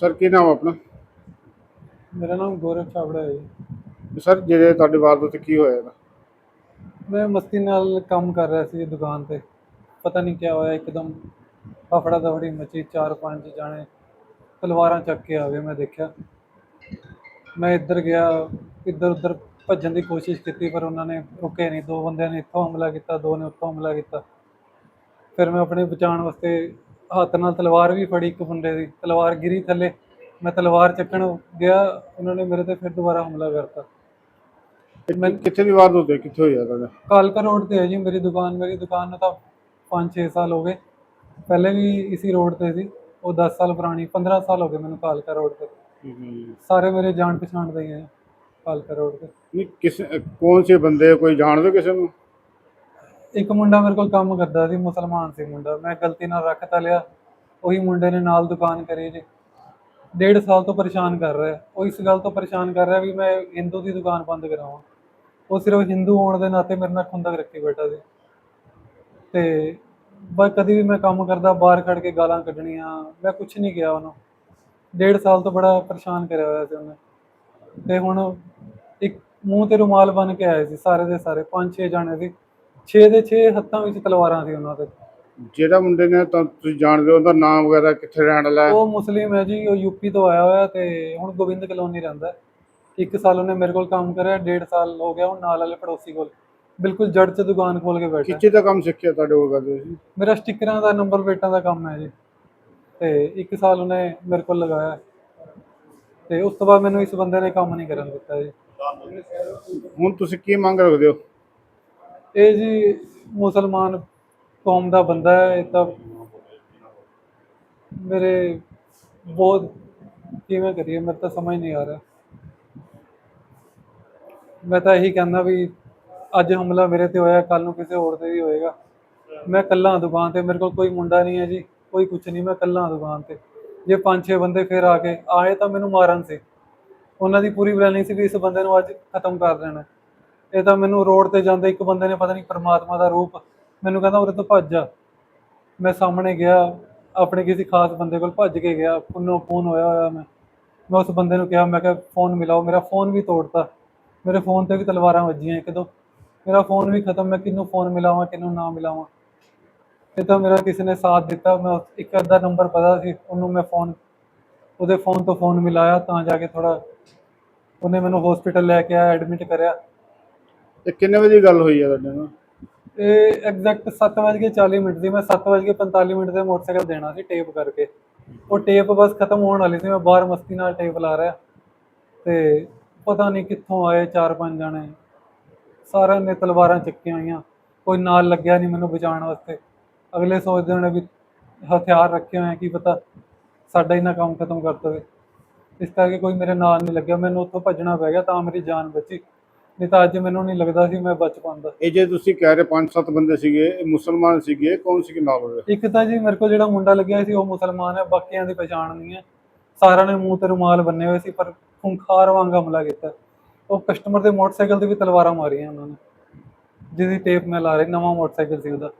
Sir ਕੀ ਨਾਮ ਆਪਣਾ? ਮੇਰਾ ਨਾਮ ਗੌਰਵ ਛਾਬੜਾ ਹੈ ਜੀ। ਸਰ ਜਿਹੜੇ ਤੁਹਾਡੇ ਵਾਰਦਾਤ ਕੀ ਹੋਇਆ ਇਹਦਾ? ਮੈਂ ਮਸਤੀ ਨਾਲ ਕੰਮ ਕਰ ਰਿਹਾ ਸੀ ਦੁਕਾਨ ਤੇ। ਪਤਾ ਨਹੀਂ ਕੀ ਹੋਇਆ ਇੱਕਦਮ ਫਫੜਾ ਦਫੜੀ ਮਚੀ ਚਾਰ ਪੰਜ ਜਾਣੇ ਤਲਵਾਰਾਂ ਚੱਕ ਕੇ ਆ ਗਏ ਮੈਂ ਦੇਖਿਆ। ਮੈਂ ਇੱਧਰ ਗਿਆ ਇੱਧਰ ਉੱਧਰ ਭੱਜਣ ਦੀ ਕੋਸ਼ਿਸ਼ ਕੀਤੀ ਪਰ ਉਹਨਾਂ ਨੇ ਰੁਕੇ ਨਹੀਂ। ਦੋ ਬੰਦਿਆਂ ਨੇ ਇੱਥੋਂ ਹਮਲਾ ਕੀਤਾ ਦੋ ਨੇ ਉੱਥੋਂ ਹਮਲਾ ਕੀਤਾ। ਫਿਰ ਮੈਂ ਆਪਣੇ ਬਚਾਉਣ ਵਾਸਤੇ ਹੱਥ ਨਾਲ ਤਲਵਾਰ ਵੀ ਫੜੀ ਇੱਕ ਮੁੰਡੇ ਦੀ ਤਲਵਾਰ ਗਿਰੀ ਥੱਲੇ। ਮੈਂ ਤਲਵਾਰ ਚੱਕਣ ਗਿਆ ਉਹਨਾਂ ਨੇ ਮੇਰੇ ਤੇ ਫਿਰ ਦੁਬਾਰਾ ਹਮਲਾ ਕਰਤਾ। ਮੈਂ ਕਿੱਥੇ ਦੀ ਵਾਰਦਾਤ ਹੋਈ? ਕਿੱਥੇ ਹੋਇਆ ਤੁਹਾਡਾ ਕਾਲਕਾ ਰੋਡ ਤੇ ਹੈ ਜੀ ਮੇਰੀ ਦੁਕਾਨ ਮੇਰੀ ਦੁਕਾਨ ਨੂੰ ਤਾਂ 5-6 ਸਾਲ ਹੋ ਗਏ। ਪਹਿਲੇ ਵੀ ਇਸੀ ਰੋਡ ਤੇ ਸੀ ਉਹ 10 ਸਾਲ ਪੁਰਾਣੀ 15 ਸਾਲ ਹੋ ਗਏ ਮੈਨੂੰ ਕਾਲਕਾ ਰੋਡ ਤੇ। ਸਾਰੇ ਮੇਰੇ ਜਾਣ ਪਛਾਣ ਦੇ ਹੀ ਹੈ ਕਾਲਕਾ ਰੋਡ ਤੇ। ਨਹੀਂ ਕਿਸ ਕੌਣ ਸੇ ਬੰਦੇ? ਕੋਈ ਜਾਣਦੇ ਕਿਸੇ ਨੂੰ? ਇੱਕ ਮੁੰਡਾ ਮੇਰੇ ਕੋਲ ਕੰਮ ਕਰਦਾ ਸੀ, ਮੁਸਲਮਾਨ ਸੀ ਮੁੰਡਾ। ਮੈਂ ਗਲਤੀ ਨਾਲ ਰੱਖ ਤਾ ਲਿਆ। ਉਹੀ ਮੁੰਡੇ ਨੇ ਨਾਲ ਦੁਕਾਨ ਕਰੀ ਜੀ। ਡੇਢ ਸਾਲ ਤੋਂ ਪਰੇਸ਼ਾਨ ਕਰ ਰਿਹਾ। ਉਹ ਇਸ ਗੱਲ ਤੋਂ ਪਰੇਸ਼ਾਨ ਕਰ ਰਿਹਾ ਵੀ ਮੈਂ ਹਿੰਦੂ ਦੀ ਦੁਕਾਨ ਬੰਦ ਕਰਾਵਾਂ। ਉਹ ਸਿਰਫ ਹਿੰਦੂ ਹੋਣ ਦੇ ਨਾਤੇ ਮੇਰੇ ਨਾਲ ਖੁੰਦਕ ਰੱਖੀ ਬੈਠਾ ਸੀ। ਤੇ ਬਸ ਕਦੀ ਵੀ ਮੈਂ ਕੰਮ ਕਰਦਾ, ਬਾਹਰ ਖੜ ਕੇ ਗਾਲਾਂ ਕੱਢਣੀਆਂ, ਮੈਂ ਕੁਝ ਨਹੀਂ ਕਿਹਾ ਉਹਨੂੰ। ਡੇਢ ਸਾਲ ਤੋਂ ਬੜਾ ਪਰੇਸ਼ਾਨ ਕਰਿਆ ਹੋਇਆ ਸੀ ਉਹਨੇ। ਤੇ ਹੁਣ ਇੱਕ ਮੂੰਹ ਤੇ ਰੁਮਾਲ ਬਨ ਕੇ ਆਏ ਸੀ, ਸਾਰੇ ਦੇ ਸਾਰੇ, ਪੰਜ ਛੇ ਜਾਣੇ ਸੀ। ਛੇ ਦੇ ਛੇ ਹੱਥਾਂ ਵਿੱਚ ਤਲਵਾਰਾਂ ਸੀ ਉਹਨਾਂ ਦੇ। ਜਿਹੜਾ ਮੁੰਡੇ ਨੇ ਤਾਂ ਤੁਸੀਂ ਜਾਣਦੇ ਹੋ ਉਹਦਾ ਨਾਮ ਵਗੈਰਾ ਕਿੱਥੇ ਰਹਿਣ ਵਾਲਾ ਹੈ? ਉਹ ਮੁਸਲਿਮ ਹੈ ਜੀ ਉਹ ਯੂਪੀ ਤੋਂ ਆਇਆ ਹੋਇਆ ਤੇ ਹੁਣ ਗੋਬਿੰਦ ਕਲੋਨੀ ਰਹਿੰਦਾ। ਇੱਕ ਸਾਲ ਉਹਨੇ ਮੇਰੇ ਕੋਲ ਕੰਮ ਕਰਿਆ ਡੇਢ ਸਾਲ ਹੋ ਗਿਆ ਹੁਣ ਨਾਲ ਵਾਲੇ ਪੜੋਸੀ ਕੋਲ। ਬਿਲਕੁਲ ਜੜ 'ਚ ਦੁਕਾਨ ਖੋਲ ਕੇ ਬੈਠਾ ਕਿੱਥੇ ਦਾ ਕੰਮ ਸਿੱਖਿਆ ਤੁਹਾਡੇ ਕੋਲ ਕਰਦੇ ਸੀ ਮੇਰਾ ਸਟickਰਾਂ ਦਾ ਨੰਬਰ ਪਲੇਟਾਂ ਦਾ ਕੰਮ ਹੈ ਜੀ। ਤੇ ਇੱਕ ਸਾਲ ਉਹਨੇ ਮੇਰੇ ਕੋਲ ਲਗਾਇਆ। ਤੇ ਉਸ ਤੋਂ ਬਾਅਦ ਮੈਨੂੰ ਇਸ ਬੰਦੇ ਨੇ ਕੰਮ ਨਹੀਂ ਕਰਨ ਦਿੱਤਾ ਜੀ। ਹੁਣ ਤੁਸੀਂ ਕੀ ਮੰਗ ਰੱਖਦੇ ਹੋ? ਇਹ ਜੀ ਮੁਸਲਮਾਨ ਕੌਮ ਦਾ ਬੰਦਾ ਹੈ, ਇਹ ਤਾਂ ਮੇਰੇ ਬਹੁਤ ਕਿਵੇਂ ਕਰੀਏ ਮੇਰੇ ਤਾਂ ਸਮਝ ਨਹੀਂ ਆ ਰਿਹਾ। ਮੈਂ ਤਾਂ ਇਹੀ ਕਹਿੰਦਾ ਵੀ ਅੱਜ ਹਮਲਾ ਮੇਰੇ ਤੇ ਹੋਇਆ ਕੱਲ ਨੂੰ ਕਿਸੇ ਹੋਰ ਤੇ ਵੀ ਹੋਏਗਾ। ਮੈਂ ਇਕੱਲਾ ਦੁਕਾਨ ਤੇ, ਮੇਰੇ ਕੋਲ ਕੋਈ ਮੁੰਡਾ ਨਹੀਂ ਹੈ ਜੀ, ਕੋਈ ਕੁਛ ਨਹੀਂ, ਮੈਂ ਇਕੱਲਾ ਦੁਕਾਨ ਤੇ। ਜੇ ਪੰਜ ਛੇ ਬੰਦੇ ਫਿਰ ਆ ਕੇ ਆਏ ਤਾਂ ਮੈਨੂੰ ਮਾਰਨ ਸੀ। ਉਹਨਾਂ ਦੀ ਪੂਰੀ ਪਲੈਨਿੰਗ ਸੀ ਵੀ ਇਸ ਬੰਦੇ ਨੂੰ ਅੱਜ ਖਤਮ ਕਰ ਦੇਣਾ। ਇਹ ਤਾਂ ਮੈਨੂੰ ਰੋਡ ਤੇ ਜਾਂਦੇ ਇੱਕ ਬੰਦੇ ਨੇ ਪਤਾ ਨਹੀਂ ਪਰਮਾਤਮਾ ਦਾ ਰੂਪ ਮੈਨੂੰ ਕਹਿੰਦਾ ਉਰੇ ਤੋਂ ਭੱਜ ਜਾ ਮੈਂ ਸਾਹਮਣੇ ਗਿਆ, ਆਪਣੇ ਕਿਸੇ ਖਾਸ ਬੰਦੇ ਕੋਲ ਭੱਜ ਕੇ ਗਿਆ, ਉਹਨੂੰ ਫੋਨ ਹੋਇਆ ਹੋਇਆ ਮੈਂ। ਮੈਂ ਉਸ ਬੰਦੇ ਨੂੰ ਕਿਹਾ, ਮੈਂ ਕਿਹਾ ਫੋਨ ਮਿਲਾਓ, ਮੇਰਾ ਫੋਨ ਵੀ ਤੋੜਤਾ। ਮੇਰੇ ਫੋਨ ਤੇ ਵੀ ਤਲਵਾਰਾਂ ਵੱਜੀਆਂ ਇੱਕ ਦੋ। ਮੇਰਾ ਫੋਨ ਵੀ ਖਤਮ, ਮੈਂ ਕਿਹਨੂੰ ਫੋਨ ਮਿਲਾਵਾਂ, ਕਿਹਨੂੰ ਨਾ ਮਿਲਾਵਾਂ। ਇਹ ਤਾਂ ਮੇਰਾ ਕਿਸੇ ਨੇ ਸਾਥ ਦਿੱਤਾ, ਮੈਂ ਇੱਕ ਅੱਧਾ ਨੰਬਰ ਪਤਾ ਸੀ, ਉਹਨੂੰ ਮੈਂ ਫੋਨ, ਉਹਦੇ ਫੋਨ ਤੋਂ ਫੋਨ ਮਿਲਾਇਆ, ਤਾਂ ਜਾ ਕੇ ਥੋੜਾ ਉਹਨੇ ਮੈਨੂੰ ਹਸਪੀਟਲ ਲੈ ਕੇ ਆਇਆ ਐਡਮਿਟ ਕਰਿਆ। ਤੇ ਕਿੰਨੇ ਵਜੇ ਗੱਲ ਹੋਈ ਹੈ ਤੁਹਾਡੇ ਨਾਲ? ਇਹ ਐਗਜ਼ੈਕਟ 7:40 ਮਿੰਟ ਦੀ ਮੈਂ 7:45 ਮਿੰਟ ਤੇ ਮੋਟਰਸਾਈਕਲ ਦੇਣਾ ਸੀ ਟੇਪ ਕਰਕੇ। ਉਹ ਟੇਪ ਬਸ ਖਤਮ ਹੋਣ ਵਾਲੀ ਸੀ। ਮੈਂ ਬਾਹਰ ਮਸਤੀ ਨਾਲ ਟੇਪ ਲਾ ਰਿਹਾ। ਤੇ ਪਤਾ ਨਹੀਂ ਕਿੱਥੋਂ ਆਏ ਚਾਰ ਪੰਜ ਜਣੇ। ਸਾਰਿਆਂ ਨੇ ਤਲਵਾਰਾਂ ਚੱਕੀਆਂ ਹੋਈਆਂ। ਕੋਈ ਨਾਲ ਲੱਗਿਆ ਨਹੀਂ ਮੈਨੂੰ ਬਚਾਉਣ ਵਾਸਤੇ। ਅਗਲੇ ਸੋਚਦੇ ਹੋਣੇ ਵੀ ਹਥਿਆਰ ਰੱਖੇ ਹੋਏ ਆ, ਕੀ ਪਤਾ ਸਾਡਾ ਹੀ ਨਾ ਕੰਮ ਖਤਮ ਕਰ ਦੇਵੇ। ਇਸ ਕਰਕੇ ਕੋਈ ਮੇਰੇ ਨਾਲ ਨਹੀਂ ਲੱਗਿਆ। ਮੈਨੂੰ ਉੱਥੋਂ ਭੱਜਣਾ ਪੈ ਗਿਆ ਤਾਂ ਮੇਰੀ ਜਾਨ ਬਚੀ। ਨਹੀਂ ਤਾਂ ਅੱਜ ਮੈਨੂੰ ਨਹੀਂ ਲੱਗਦਾ ਸੀ ਮੈਂ ਬਚ ਪਾਉਂਦਾ ਇਹ ਜੇ ਤੁਸੀਂ ਕਹਿ ਰਹੇ ਪੰਜ ਸੱਤ ਬੰਦੇ ਸੀਗੇ ਇਹ ਮੁਸਲਮਾਨ ਸੀਗੇ ਕੌਣ ਸੀ ਨਾਲ ਉਹਦੇ? ਇੱਕ ਤਾਂ ਜੀ ਮੇਰੇ ਕੋਲ ਜਿਹੜਾ ਮੁੰਡਾ ਲੱਗਿਆ ਸੀ ਉਹ ਮੁਸਲਮਾਨ ਹੈ ਬਾਕੀਆਂ ਦੀ ਪਛਾਣ ਨਹੀਂ ਹੈ। ਸਾਰਿਆਂ ਨੇ ਮੂੰਹ ਤੇ ਰੁਮਾਲ ਬੰਨੇ ਹੋਏ ਸੀ ਪਰ ਖੁੰਖਾਰ ਵਾਂਗ ਹਮਲਾ ਕੀਤਾ। ਉਹ ਕਸਟਮਰ ਦੇ ਮੋਟਰਸਾਈਕਲ ਤੇ ਵੀ ਤਲਵਾਰਾਂ ਮਾਰੀਆਂ ਉਹਨਾਂ ਨੇ। ਜਿਹਦੀ ਟੇਪ ਮੈਂ ਲਾ ਰਹੀ ਨਵਾਂ ਮੋਟਰਸਾਈਕਲ ਸੀ ਉਹਦਾ।